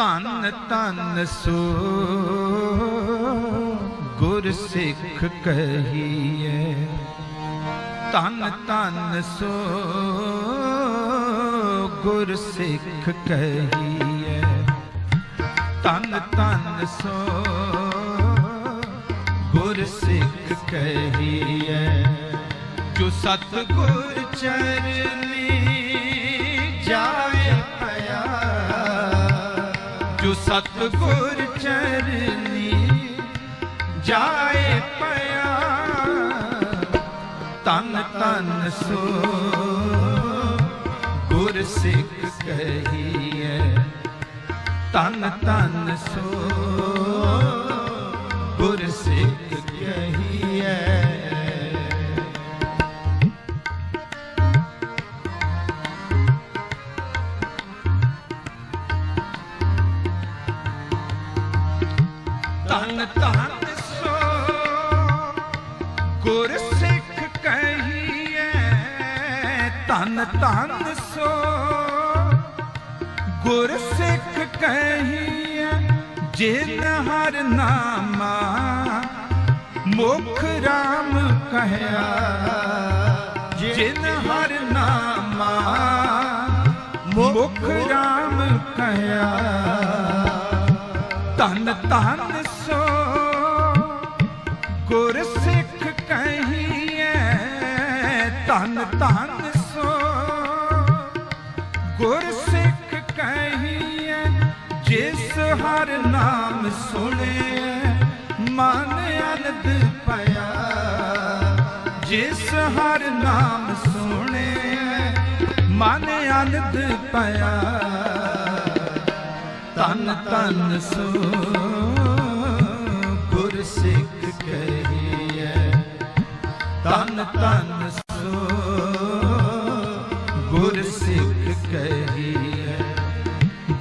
ਧੰਨ ਧੰਨ ਸੋ, ਗੁਰ ਸਿੱਖ ਕਹੀਏ। ਧੰਨ ਧੰਨ ਸੋ, ਗੁਰ ਸਿੱਖ ਕਹੀਏ। ਧੰਨ ਧੰਨ ਸੋ, ਗੁਰ ਸਿੱਖ ਕਹੀਏ। ਜੋ ਸਤ ਗੁਰ ਚਰਨੀ ਜੋ ਸਤ ਗੁਰ ਚਰਨੀ ਜਾਏ ਪਿਆ। ਤਨ ਤਨ ਸੋ ਗੁਰ ਸਿੱਖ ਕਹੀਏ ਤਨ ਤਨ ਸੋ ਗੁਰ ਸਿੱਖ ਕਹੀਏ ਤਨ ਤਨ ਸੋ ਗੁਰ ਸਿੱਖ ਕਹੀਏ ਤਨ ਤਨ ਸੋ। ਗੁਰ ਸਿੱਖ ਕਹੀਏ ਜਿਨ ਹਰ ਨਾਮਾ ਮੁਖ ਰਾਮ ਕਹਿਆ। ਜਿਨ ਹਰ ਨਾਮਾ ਮੁਖ ਰਾਮ ਕਹਿਆ। ਧੰਨ ਧੰਨ ਗੁਰ ਸਿੱਖ ਕਹੀਏ ਧੰਨ ਧੰਨ ਸੋ। ਗੁਰ ਸਿੱਖ ਕਹੀਏ ਜਿਸ ਹਰ ਨਾਮ ਸੁਣੇ, ਮਨ ਅਨੰਦ ਪਾਇਆ। ਜਿਸ ਹਰ ਨਾਮ ਸੁਣੇ, ਮਨ ਅਨੰਦ ਪਾਇਆ। ਤਨ ਤਨ ਸੋ। ਸਿੱਖ ਕਹੀਏ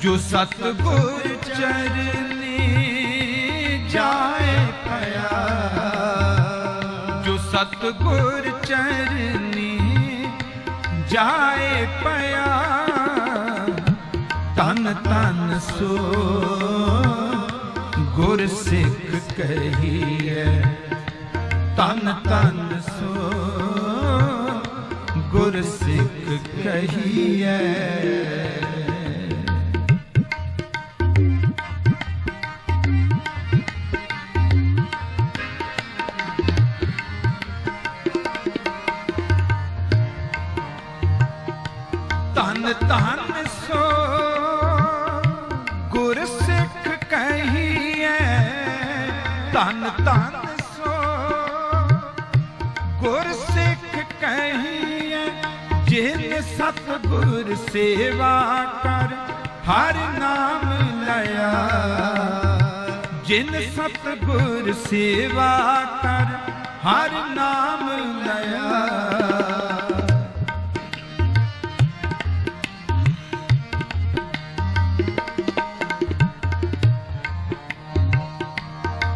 ਜੋ ਸਤ ਗੁਰ ਚਰਨੀ ਜਾਏ ਪਿਆ ਜੋ ਸਤ ਗੁਰ ਚਰਨੀ ਜਾਏ ਪਿਆ ਤਨ ਤਨ ਸੋ ਗੁਰ ਸਿੱਖ ਕਹੀਏ ਤਨ ਤਨ ਸੋ ਗੁਰ ਸਿੱਖ ਕਹੀਏ ਧੰਨ ਧੰਨ ਸੋ ਗੁਰ ਸਿੱਖ ਕਹੀਏ ਧੰਨ ਧੰਨ ਜਿਨ ਸਤਗੁਰ ਸੇਵਾ ਕਰ, ਹਰ ਨਾਮ ਲਿਆ। ਜਿਨ ਸਤਗੁਰ ਸੇਵਾ ਕਰ, ਹਰ ਨਾਮ ਲਿਆ।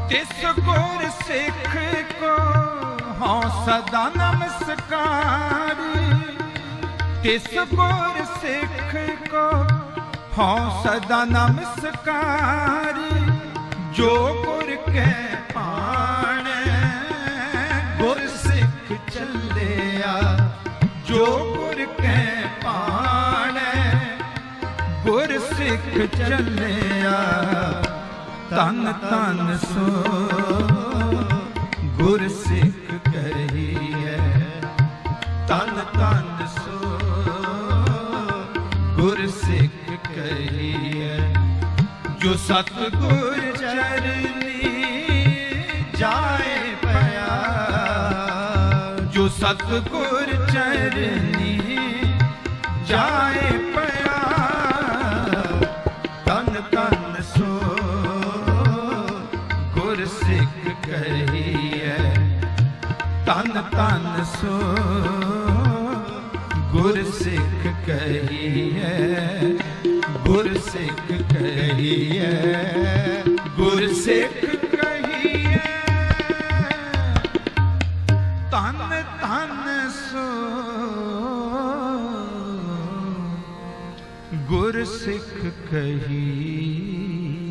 ਤਿਸ ਗੁਰ ਸਿੱਖ ਕੋ, ਹਉ ਸਦਾ ਨਮਸਕਾਰ। ਤਿਸ ਗੁਰ ਸਿੱਖ ਕੋ ਹਉ ਸਦਾ ਨਮਸਕਾਰ, ਜੋ ਗੁਰ ਕੈ ਪਾਣ, ਗੁਰ ਸਿੱਖ ਚੱਲਿਆ। ਜੋ ਗੁਰ ਕੈ ਪਾਣ, ਗੁਰ ਸਿੱਖ ਚੱਲਿਆ। ਤਨ ਤਨ ਸੋ ਗੁਰ ਸਿੱਖ ਕਹੀਏ ਤਨ ਤਨ ਸੋ ਗੁਰ ਸਿੱਖ ਕਹੀਏ ਜੋ ਸਤ ਗੁਰ ਚਰਨੀ ਜਾਏ ਪਿਆ। ਜੋ ਸਤ ਗੁਰ ਚਰਨੀ ਜਾਏ ਪਿਆ ਤਨ ਤਨ ਸੋ ਗੁਰ ਸਿੱਖ ਕਹੀਏ ਤਨ ਤਨ ਸੋ ਗੁਰ ਸਿੱਖ ਕਹੀਏ ਗੁਰ ਸਿੱਖ ਕਹੀਏ ਗੁਰ ਸਿੱਖ ਕਹੀਏ ਤਨ ਤਨ ਸੋ ਗੁਰ ਸਿੱਖ ਕਹੀਏ